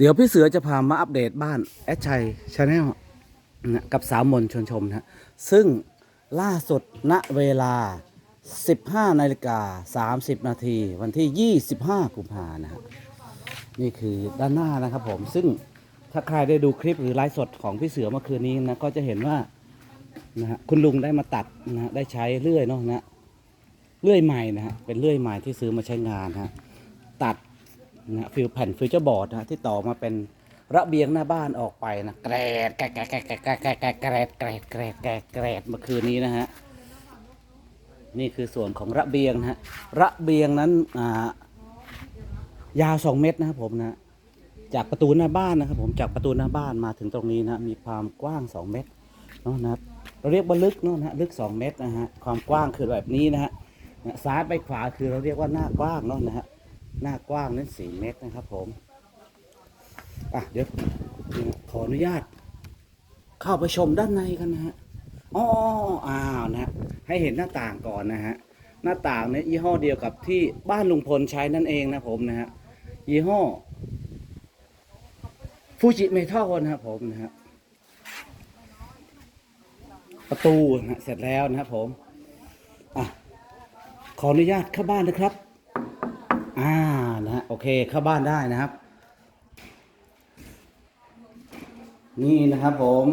เดี๋ยวพี่เสือจะพามาอัปเดตบ้านแอดชัยชาแนลนะกับสาวมนชวนชมนะฮะซึ่งล่าสุดณเวลา 15นาฬิกา30 นาที วันที่ 25 กุมภานะฮะนี่คือด้านหน้านะครับผม ซึ่งถ้าใครได้ดูคลิปหรือไลฟ์สดของพี่เสือเมื่อคืนนี้นะก็จะเห็นว่านะฮะคุณลุงได้มาตัดนะฮะได้ใช้เลื่อยเนาะนะเลื่อยใหม่นะฮะเป็นเลื่อยใหม่ที่ซื้อมาใช้งานนะฮะตัด นะฟิวแผ่นฟิวเจอร์บอร์ดนะที่ต่อมาเป็นระเบียงหน้าบ้านออกไปนะแกรดแกรดแกรดแกรดแกรดแกรดแกรดแกรดแกรดแกรดแกรดแกรดแกรดเมื่อคืนนี้นะฮะนี่คือส่วนของระเบียงนะฮะระเบียงนั้นอ่ายาวสองเมตรนะครับผมนะจากประตูหน้าบ้านนะครับผมจากประตูหน้าบ้านมาถึงตรงนี้นะมีความกว้าง 2 เมตรเนาะนะเราเรียกว่าลึกเนาะนะฮะลึก 2 เมตรนะฮะความกว้างคือแบบนี้นะฮะนะซ้ายไปขวาคือเราเรียกว่าหน้ากว้างเนาะนะฮะ หน้ากว้างนั้นสี่เมตรนะครับผม อะเดี๋ยวขออนุญาต เข้าไปชมด้านในกันนะฮะอ๋ออ้าวนะฮะให้เห็นหน้าต่างก่อนนะฮะ หน้าต่างเนี่ยยี่ห้อเดียวกับที่บ้านลุงพลใช้นั่นเองนะผมนะฮะ ยี่ห้อฟูจิเมทัลนะครับผมนะฮะ ประตูนะเสร็จแล้วนะครับผม อะ ขออนุญาตเข้าบ้านนะครับ อ่านะฮะโอเคเข้าบ้านได้นะครับ นี่นะครับผม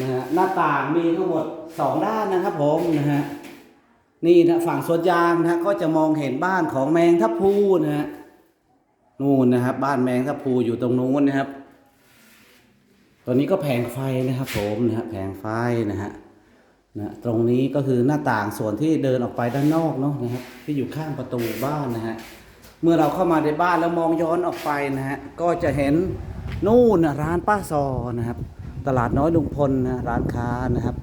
นะฮะหน้าต่างมีทั้งหมดสองด้านนะครับผมนะฮะนี่นะฝั่งสวนยางนะก็จะมองเห็นบ้านของแมงทับพูนะฮะนู่นนะครับ บ้านแมงทับพูอยู่ตรงนู้นนะครับตัวนี้ก็แผงไฟนะครับผมนะฮะแผงไฟนะฮะนะตรงนี้ก็คือหน้าต่างส่วนที่เดินออกไปด้านนอกเนาะนะครับ ที่อยู่ข้างประตูบ้านนะฮะ เมื่อเราเข้ามาในบ้านแล้วมองย้อนออกไปนะฮะก็จะเห็นนู่นนะร้านป้าซอนะครับ ตลาดน้อยลุงพลนะร้านค้านะครับ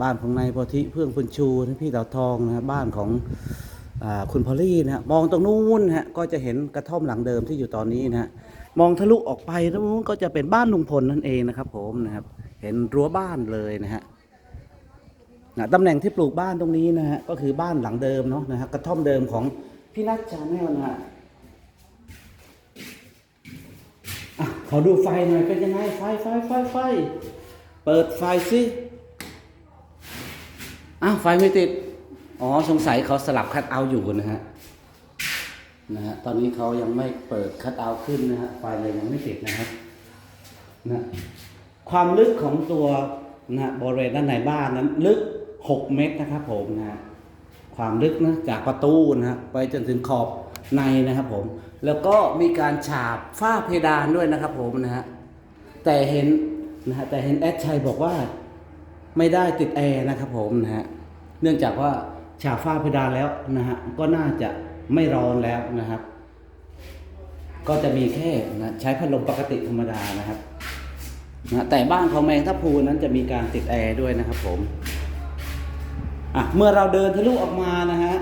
บ้านของนายโพธิเพื่องพุนชูนะพี่ดาวทองนะฮะบ้านของอคุณพอลลี่นะฮะมองตรงนู้นนะฮะก็จะเห็นกระท่อมหลังเดิมที่อยู่ตอนนี้นะฮะมองทะลุออกไปตรงนู้นก็จะเป็นบ้านลุงพลนั่นเองนะครับ ผมนะครับ เห็นรั้วบ้านเลยนะฮะนะตำแหน่งที่ปลูกบ้านตรงนี้นะฮะก็คือบ้านหลังเดิมเนาะนะฮะกระท่อมเดิมของ พี่นัทชาแนลนะฮะอะขอดูไฟหน่อยเป็นยังไงไฟไฟไฟไฟ เปิดไฟสิอ้าวไฟไม่ติด อ๋อสงสัยเขาสลับคัดเอาอยู่นะฮะนะฮะตอนนี้เขายังไม่เปิดคัดเอาขึ้นนะฮะไฟเลยยังไม่ติดนะครับนะความลึกของตัวนะฮะบริเวณด้านในบ้านนั้นลึก 6 เมตรนะครับผมนะฮะ ความลึกนะจากประตูนะฮะไปจนถึงขอบในนะครับผม แล้วก็มีการฉาบฝ้าเพดานด้วยนะครับผมนะฮะแต่เห็นนะฮะแต่เห็นแอดชัยบอกว่าไม่ได้ติดแอร์นะครับผมนะฮะเนื่องจากว่าฉาบฝ้าเพดานแล้วนะฮะก็น่าจะไม่ร้อนแล้วนะครับ ก็จะมีแค่นะใช้พัดลมปกติธรรมดานะครับนะแต่บ้านของแมงทับพูนั้นจะมีการติดแอร์ด้วยนะครับผม อะเมื่อเราเดินทะลุออกมานะฮะ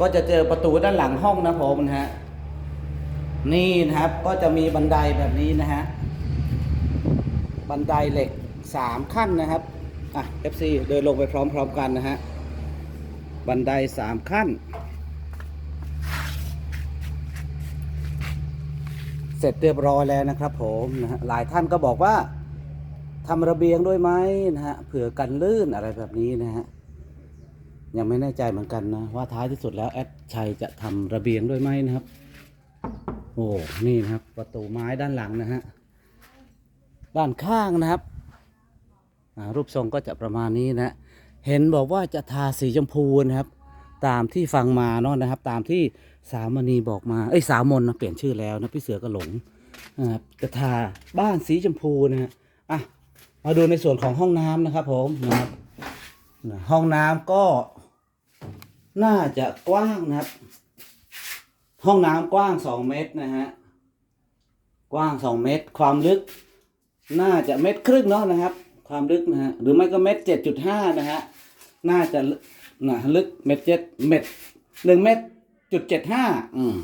ก็จะเจอประตูด้านหลังห้องนะผมนะฮะนี่นะครับก็จะมีบันไดแบบนี้นะฮะบันไดเหล็กสามขั้นนะครับอะ FC เดินลงไปพร้อมๆกันนะฮะบันไดสามขั้น เสร็จเรียบร้อยแล้วนะครับผมนะฮะหลายท่านก็บอกว่าทำระเบียงด้วยไหมนะฮะเผื่อกันลื่นอะไรแบบนี้นะฮะ ยังไม่แน่ใจเหมือนกันนะ ว่าท้ายที่สุดแล้วแอดชัยจะทำระเบียงด้วยไหมนะครับ โอ้นี่นะครับ ประตูไม้ด้านหลังนะฮะด้านข้างนะครับรูปทรงก็จะประมาณนี้นะ เห็นบอกว่าจะทาสีชมพูนะครับ ตามที่ฟังมาเนาะนะครับ ตามที่สามณีบอกมาเอ้ยสาวมนนะเปลี่ยนชื่อแล้วนะพี่เสือก็หลงนะครับจะทาบ้านสีชมพูนะฮะอะมาดูในส่วนของห้องน้ำนะครับ ผมนะครับห้องน้ำก็ น่าจะกว้างนะครับ ห้องน้ำกว้างสองเมตรนะฮะ กว้างสองเมตร ความลึก น่าจะเมตรครึ่งเนาะนะครับ ความลึกนะฮะ หรือไม่ก็เมตรเจ็ดจุดห้านะฮะ น่าจะนะลึกเมตรเจ็ดเมตรหนึ่งเมตรจุดเจ็ดห้าอืม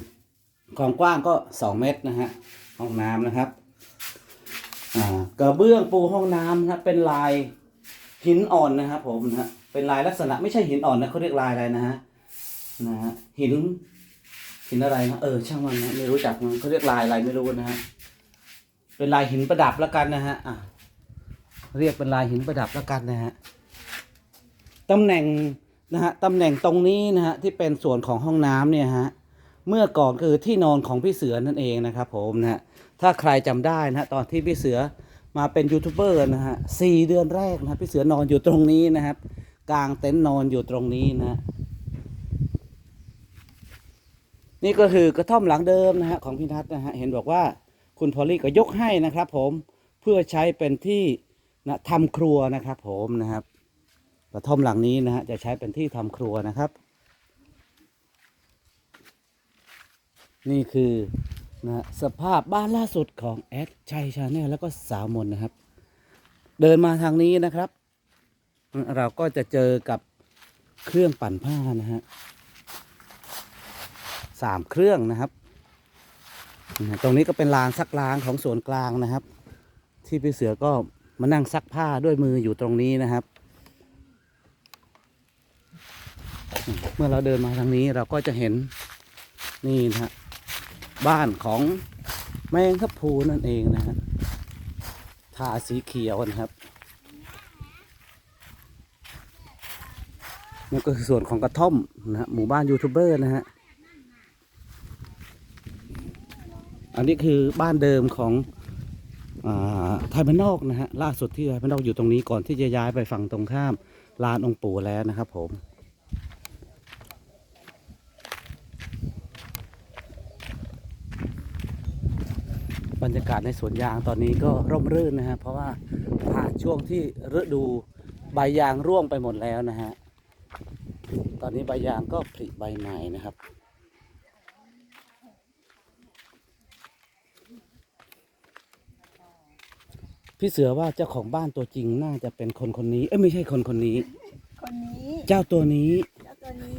ความกว้างก็สองเมตรนะฮะ ห้องน้ำนะครับ อ่ากระเบื้องปูห้องน้ำนะครับเป็นลาย หินอ่อนนะครับผมนะฮะเป็นลายลักษณะไม่ใช่หินอ่อนนะเขาเรียกลายอะไรนะฮะนะฮะหินหินอะไรนะเออช่างมันนะไม่รู้จักมันเขาเรียกลายอะไรไม่รู้นะฮะเป็นลายหินประดับแล้วกันนะฮะอะเรียกเป็นลายหินประดับแล้วกันนะฮะตำแหน่งนะฮะตำแหน่งตรงนี้นะฮะที่เป็นส่วนของห้องน้ำเนี่ยฮะเมื่อก่อนคือที่นอนของพี่เสือนั่นเองนะครับผมนะฮะถ้าใครจำได้นะฮะตอนที่พี่เสือ มาเป็นยูทูบเบอร์นะฮะสี่เดือนแรกนะพี่เสือนอนอยู่ตรงนี้นะครับ กลางเต็นท์นอนอยู่ตรงนี้นะฮะนี่ก็คือกระท่อมหลังเดิมนะฮะของพี่นัทนะฮะเห็นบอกว่าคุณพอลลี่ก็ยกให้นะครับผมเพื่อใช้เป็นที่นะทำครัวนะครับผมนะครับ กระท่อมหลังนี้นะฮะจะใช้เป็นที่ทำครัวนะครับ นี่คือ นะสภาพบ้านล่าสุดของแอดชัยชาแนลแล้วก็สาวมนนะครับ เดินมาทางนี้นะครับ เราก็จะเจอกับเครื่องปั่นผ้านะฮะสามเครื่องนะครับ ตรงนี้ก็เป็นลานซักล้างของส่วนกลางนะครับ ที่พี่เสือก็มานั่งซักผ้าด้วยมืออยู่ตรงนี้นะครับ เมื่อเราเดินมาทางนี้เราก็จะเห็นนี่นะฮะ บ้านของแมงทับพลูนั่นเองนะฮะทาสีเขียวนะครับนี่ก็คือส่วนของกระท่อมนะฮะหมู่บ้านยูทูบเบอร์นะฮะอันนี้คือบ้านเดิมของอไทยบ้านนอกนะฮะล่าสุดที่ไทยบ้านนอกอยู่ตรงนี้ก่อนที่จะย้ายไปฝั่งตรงข้ามลานองค์ปู่แล้วนะครับผม รรยากาศในสวนยางตอนนี้ก็ร่มรื่นนะฮะเพราะว่าผ่านช่วงที่ฤดูใบยางร่วงไปหมดแล้วนะฮะตอนนี้ใบยางก็ผลิใบใหม่นะครับพี่เสือว่าเจ้าของบ้านตัวจริงน่าจะเป็นคนคนนี้ เอ้ยไม่ใช่คนคนนี้ คนนี้ เจ้าตัวนี้ เจ้าตัวนี้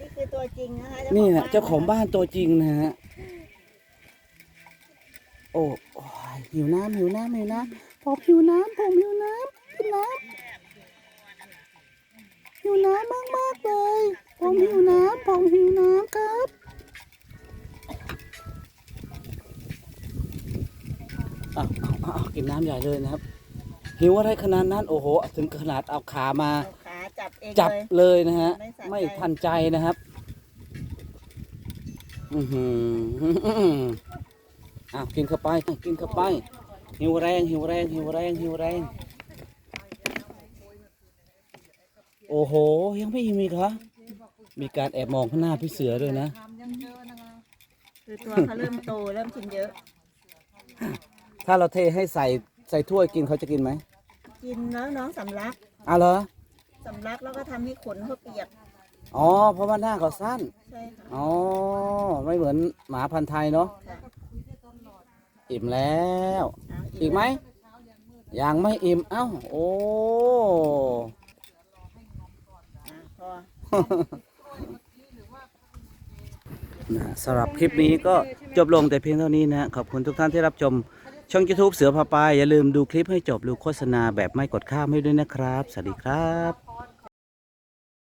นี่คือตัวจริงนะคะนี่นะเจ้าของบ้านตัวจริงนะฮะ โอ้โอ้ยหิวน้ำหิวน้ำหิวน้ำผมหิวน้ำผมหิวน้ำหิวน้ำหิวน้ำมากมากๆเลยผมหิวน้ำผมหิวน้ำครับอ้าวอ้าวอ้าวกินน้ำใหญ่เลยนะครับหิวอะไรขนาดนั้นโอ้โห ถึงขนาดเอาขามาเอาขาจับเองจับเลยเลยนะฮะ ไม่สะใจไม่ทันใจนะครับ อือหือ อ้าวกินเข้าไปกินเข้าไปหิวแรงหิวแรงหิวแรงหิวแรง โอ้โห ยังไม่อิ่มอีกเหรอมีการแอบมองข้างหน้าพี่เสือด้วยนะ คือตัวเขาเริ่มโตเริ่มกินเยอะ ถ้าเราเทให้ใส่ใส่ถ้วยกินเขาจะกินไหมกินแล้วน้องสำลักอ้าวเหรอสำลักแล้วก็ทำให้ขนเขาเปียก อ๋อ เพราะว่าหน้าเขาสั้น ใช่ค่ะ อ๋อ ไม่เหมือนหมาพันธุ์ไทยเนาะ ค่ะ อิ่มแล้วเอาอีกไหมยังไม่อิ่มเอ้าโอ้อะพอนะฮะสำหรับคลิปนี้ก็จบลงแต่เพียงเท่านี้นะฮะขอบคุณทุกท่านที่รับชม ช่อง YouTube เสือพาไปอย่าลืมดูคลิปให้จบดูโฆษณาแบบไม่กดข้ามให้ด้วยนะครับ สวัสดีครับ